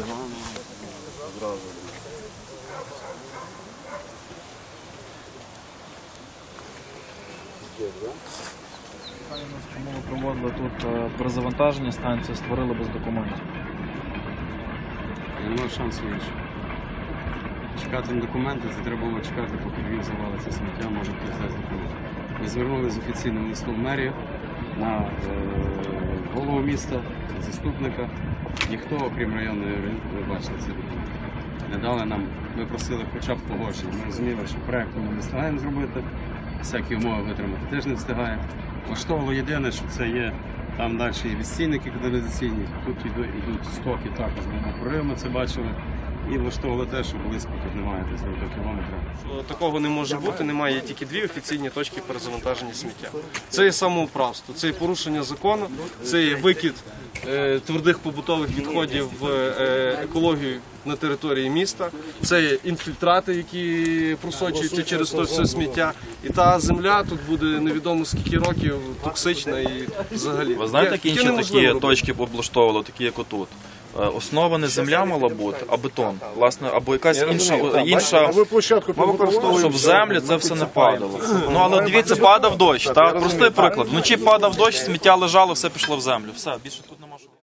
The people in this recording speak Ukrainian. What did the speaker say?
цигана зразу. Тому ми проводили тут перезавантаження станції, створили без документів. Немає шансу іншого. Чекати на документи, це треба було чекати, поки Львів завалиться сміття, може хтось дасть документи. Ми звернулися з офіційним листом мерію на е, голову міста, заступника. Ніхто, окрім районної, ви, ви бачите це. Не дали нам, ми просили хоча б погодження. Ми розуміли, що проєкту ми не встигаємо зробити, всякі умови витримати теж не встигає. Влаштовувало єдине, що це є там далі і відстійники каналізаційні, тут йдуть, стоки також, ми на прорив ми це бачили. І влаштовували те, що близько тут немає десь до кілометра. Такого не може бути, немає є тільки дві офіційні точки перезавантаження сміття. Це є самоуправство, це є порушення закону, це є викид е, твердих побутових відходів в е, екологію на території міста, це є інфільтрати, які просочуються через то все сміття. І та земля тут буде невідомо скільки років токсична і взагалі. Ви знаєте, які інші такі робити. точки облаштовували, такі як отут? Е, Основа не земля мала бути, а бетон. Власне, або якась інша, інша щоб в землю це все не падало. Ну але дивіться, падав дощ. Так? Простий приклад. Вночі падав дощ, сміття лежало, все пішло в землю. Все, більше тут нема що.